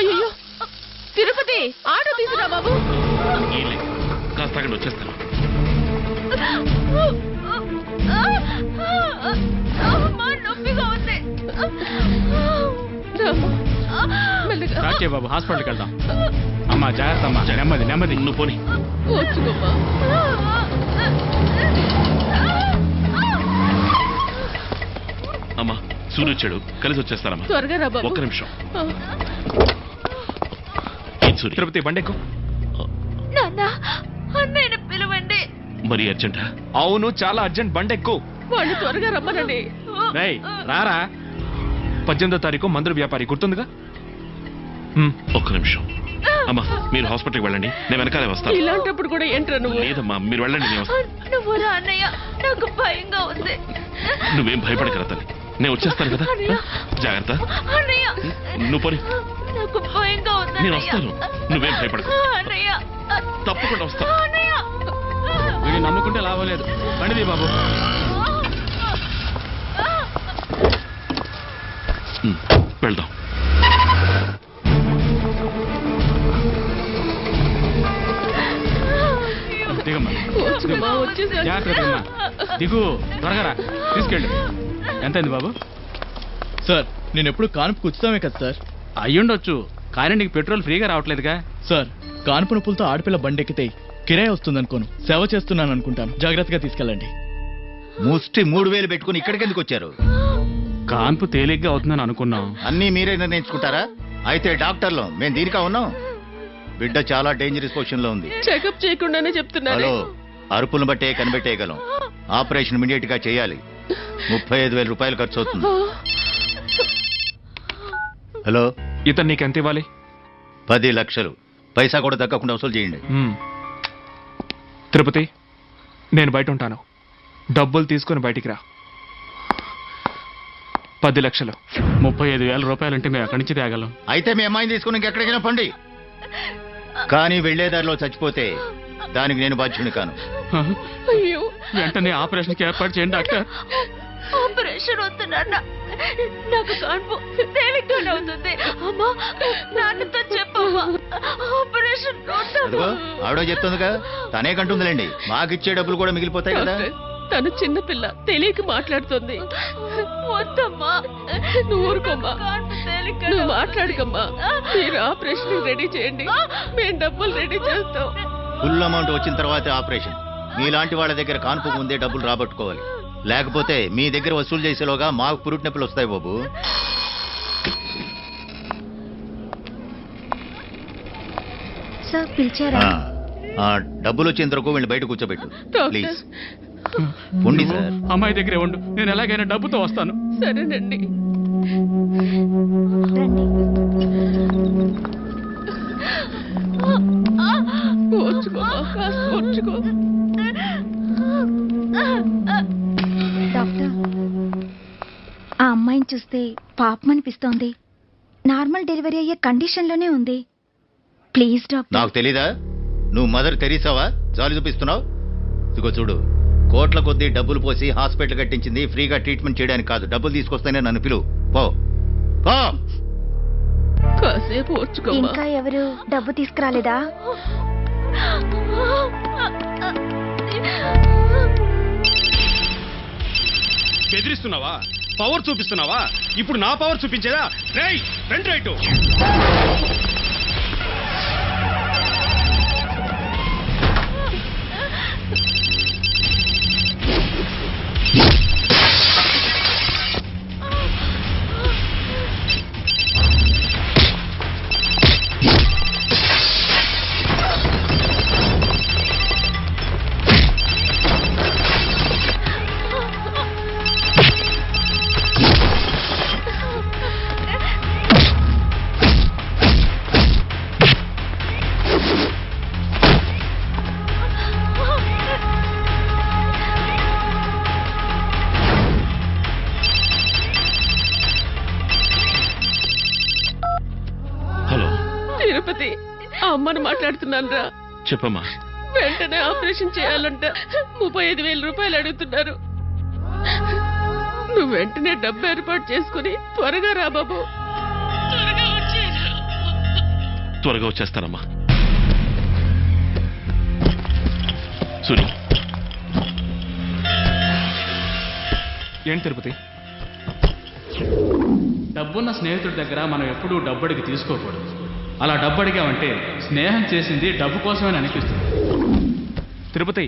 అయ్యో తిరుపతి ఆటో తీసురా బాబు. కాస్త అక్కడ వచ్చేస్తాను. బాబు హాస్పిటల్కి వెళ్దాం. అమ్మా జాగ్రత్త అమ్మా నెమ్మది నెమ్మది. నువ్వు పోనీ. అమ్మా సూర్య వచ్చాడు. కలిసి వచ్చేస్తానమ్మా. త్వరగా రా బాబు. ఒక్క నిమిషం. సూర్య తిరుపతి బండెక్కు. నాన్న అన్నయ్యని పిలవండి. మరీ అర్జెంటా? అవును చాలా అర్జెంట్ బండెక్కు. వాళ్ళు త్వరగా రమ్మనండి. రేయ్ రారా. పద్దెనిమిదో తారీఖు మందుల వ్యాపారి గుర్తుందిగా? హ్మ్. ఒక్క నిమిషం. అమ్మా మీరు హాస్పిటల్కి వెళ్ళండి. నేను వెనకాలే వస్తాను. ఇలాంటప్పుడు కూడా ఏంట్రా నువ్వు? లేదమ్మా మీరు వెళ్ళండి నేను వస్తాను. నువ్వు రా అన్నయ్య. నాకు భయంగా ఉంది. నువ్వేం భయపడకరా తల్లి. నేను వచ్చేస్తాను కదా? అన్నయ్య. జాగ్రత్త. అన్నయ్య. నువ్వు పోనీ. నాకు భయంగా ఉంది నేను. వస్తాను. నువ్వేం భయపడకు. అన్నయ్య. తప్పకుండా వస్తా. అన్నయ్య. వీడిని నమ్ముకుంటే లాభం లేదు. బండిది బాబు. వెళ్దాం. దిగమ్మా. వచ్చుకోమ్మా, వచ్చేసాను. జాగ్రత్త దిగమ్మా. దిగు త్వరగా రా. తీసుకెళ్ళు. ఎంతైంది బాబు? సార్ నేను ఎప్పుడు కానుపు కూర్చుతామే కదా సార్. అయ్యుండొచ్చు. కానీ నీకు పెట్రోల్ ఫ్రీగా రావట్లేదుగా. సార్ కానుపు నొప్పులతో ఆడపిల్ల బండెక్కితే కిరాయి వస్తుందనుకోను. సేవ చేస్తున్నాను అనుకుంటాను. జాగ్రత్తగా తీసుకెళ్ళండి. ముష్టి మూడు వేలు పెట్టుకుని ఇక్కడికి ఎందుకు వచ్చారు? కాన్పు తేలిగ్గా అవుతుందని అనుకున్నాం. అన్నీ మీరే నిర్ణయించుకుంటారా? అయితే డాక్టర్లు మేము దీనికా ఉన్నాం. బిడ్డ చాలా డేంజరస్ పొజిషన్లో ఉంది. చెకప్ చేయకుండానే చెప్తున్నారు. హలో అరుపులను బట్టే కనిపెట్టేయగలం. ఆపరేషన్ ఇమీడియట్గా చేయాలి. ముప్పై ఐదు వేల రూపాయలు ఖర్చు అవుతుంది. హలో. ఇతను నీకు ఎంత ఇవ్వాలి? పది లక్షలు. పైసా కూడా తగ్గకుండా వసూలు చేయండి. మ్మ్. తిరుపతి నేను బయట ఉంటాను. డబ్బులు తీసుకొని బయటికి రా. పది లక్షలు. ముప్పై ఐదు వేల రూపాయలంటే మేము ఎక్కడి నుంచి తేగలం? అయితే మీ అమ్మాయిని తీసుకుని ఇంకెక్కడికైనా పండి. కానీ వెళ్ళేదారిలో చచ్చిపోతే దానికి నేను బాధ్యుని కాను. హ? అయ్యో వెంటనే ఆపరేషన్కి ఏర్పాటు చేయండి డాక్టర్. ఆపరేషన్ వద్దు నాన్న. నాకు కాన్పు తేలిగ్గానే అవుతుంది అమ్మా నాన్నతో చెప్పమ్మా ఆపరేషన్ అదిగో ఆవిడ చెప్తుందిగా. తనే కంటుందిలేండి. మాకిచ్చే డబ్బులు కూడా మిగిలిపోతాయి కదా. తను చిన్నపిల్ల తెలియక మాట్లాడుతుంది. వద్దమ్మా. నువ్వు ఊరుకోమ్మా. నువ్వు మాట్లాడుకమ్మా. మీరు ఆపరేషన్ రెడీ చేయండి. మేము డబ్బులు రెడీ చేస్తాం. ఫుల్ అమౌంట్ వచ్చిన తర్వాత ఆపరేషన్. మీలాంటి వాళ్ళ దగ్గర కాన్పు ముందే డబ్బులు రాబట్టుకోవాలి. లేకపోతే మీ దగ్గర వసూలు చేసేలోగా మాకు పురుటి నొప్పులు వస్తాయి బాబు. సార్ పిలిచారా? ఆ, ఆ, డబ్బులు వచ్చేంత వరకు వీళ్ళు బయట కూర్చోబెట్టు. ప్లీజ్. ఉండి సార్. అమ్మాయి దగ్గరే ఉండు. నేను ఎలాగైనా డబ్బుతో వస్తాను. సరేనండి. చూస్తే పాపం అనిపిస్తోంది నార్మల్ డెలివరీ అయ్యే కండిషన్లోనే ఉంది. Please doctor. నాకు తెలీదా? నువ్వు మదర్ తెరీసావా? జాలి చూపిస్తున్నావు? ఇదిగో చూడు కోట్ల కొద్దీ డబ్బులు పోసి హాస్పిటల్ కట్టించింది ఫ్రీగా ట్రీట్మెంట్ చేయడానికి కాదు. డబ్బులు తీసుకొస్తేనే నన్ను పిలువు. పో. పో. కాసేపు ఇంకా ఎవరు డబ్బు తీసుకురాలేదా? బెదిరిస్తున్నావా? పవర్ చూపిస్తున్నావా? ఇప్పుడు నా power చూపించేదా? Right front right. Tirupati ఆ అమ్మను మాట్లాడుతున్నాను రా చెప్పమ్మా. వెంటనే ఆపరేషన్ చేయాలంట. ముప్పై ఐదు వేల రూపాయలు అడుగుతున్నారు. నువ్వు వెంటనే డబ్బు ఏర్పాటు చేసుకుని త్వరగా రా బాబు. త్వరగా వచ్చేస్తానమ్మా. సూరి. ఏంటి తిరుపతి? డబ్బున్న స్నేహితుడి దగ్గర మనం ఎప్పుడూ డబ్బు అడిగి తీసుకోకూడదు. అలా డబ్బు అడిగామంటే స్నేహం చేసింది డబ్బు కోసమని అనిపిస్తుంది. తిరుపతి.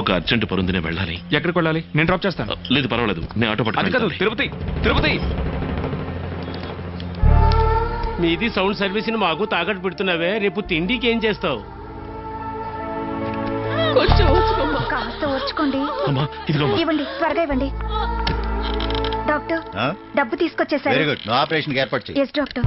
ఒక అర్జెంట్ పరుందినే వెళ్ళాలి. ఎక్కడికి వెళ్ళాలి? నేను డ్రాప్ చేస్తాను. లేదు పర్వాలేదు. నేను ఆటో అది కాదు తిరుపతి తిరుపతి. మీది సౌండ్ సర్వీస్ని మాకు తాకట్టు పెడుతున్నావే. రేపు తిండికి ఏం చేస్తావు? కొంచెం ఓచుకోమ్మా కాస్త ఓర్చుకోండి. అమ్మా ఇదిగో అమ్మా. ఇవ్వండి త్వరగా ఇవ్వండి. డాక్టర్ డబ్బు తీసుకొచ్చేసారు. వెరీ గుడ్ నువ్వు ఆపరేషన్కి ఏర్పాటు చేయి. Yes doctor.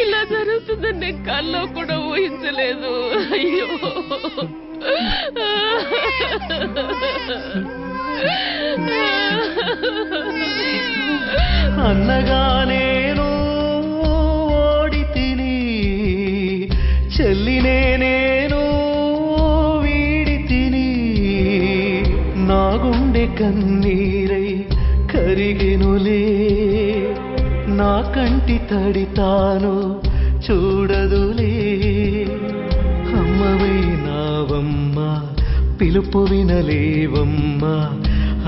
ఇలా జరుగుతుందని నేను కల్లో కూడా ఊహించలేదు. అయ్యో. అన్నగా నేను ఓడి తిని చెల్లినే నేను వీడి తిని నా గుండె కన్నీరై కరిగెనులే నా కంటి తడి తాను చూడదులే. అమ్మవై నావమ్మ పిలుపు వినలేవమ్మ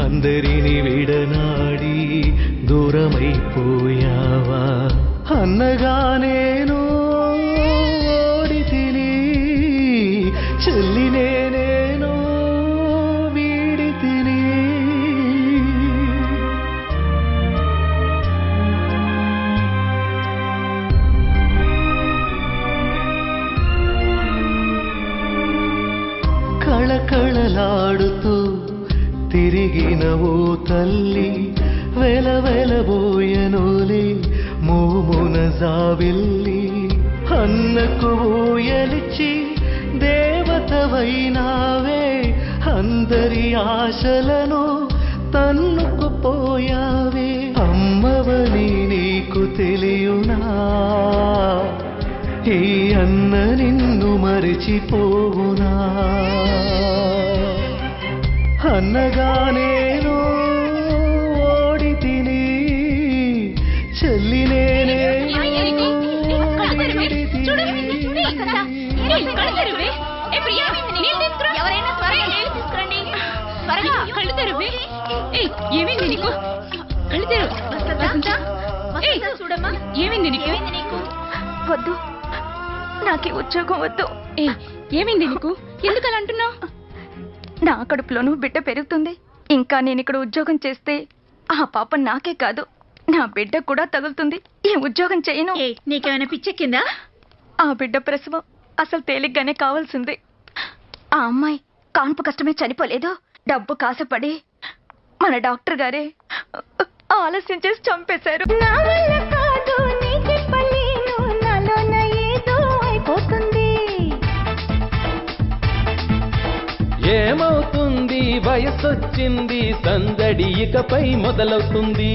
అందరిని విడనాడి దూరమైపోయావా? అన్నగా నేను ఓడి తిని చెల్లినే తిరిగిన ఓ తల్లి. వెల వెలబోయనులే మోమున జావిల్లి. అన్నకు ఓయలిచి దేవతవైనావే. అందరి ఆశలను తన్నుకు పోయావే. అమ్మవని నీకు తెలియునా? ఈ అన్న నిన్ను మరిచిపోవునా? అన్నగా నేను ఓడి తిని చెల్లినే నేను ఏమైంది నీకు? కళ్ళు తెరు చూడమ్మా. ఏమైంది నీకు? నీకు? వద్దు. నాకు ఉద్యోగం వద్దు. ఏమైంది నీకు? ఎందుకు అలా అంటున్నావు? నా కడుపులోనూ బిడ్డ పెరుగుతుంది. ఇంకా నేను ఇక్కడ ఉద్యోగం చేస్తే ఆ పాప నాకే కాదు నా బిడ్డ కూడా తగులుతుంది. ఈ ఉద్యోగం చేయను? నీకేమైనా పిచ్చెక్కిందా? ఆ బిడ్డ ప్రసవం అసలు తేలిగ్గానే కావాల్సింది. ఆ అమ్మాయి కాన్పు కష్టమే చనిపోలేదు. డబ్బు కాసపడి మన డాక్టర్ గారే ఆలస్యం చేసి చంపేశారు. నా వల్ల కాదు ఏమవుతుంది? వయసొచ్చింది సందడి ఇకపై మొదలవుతుంది.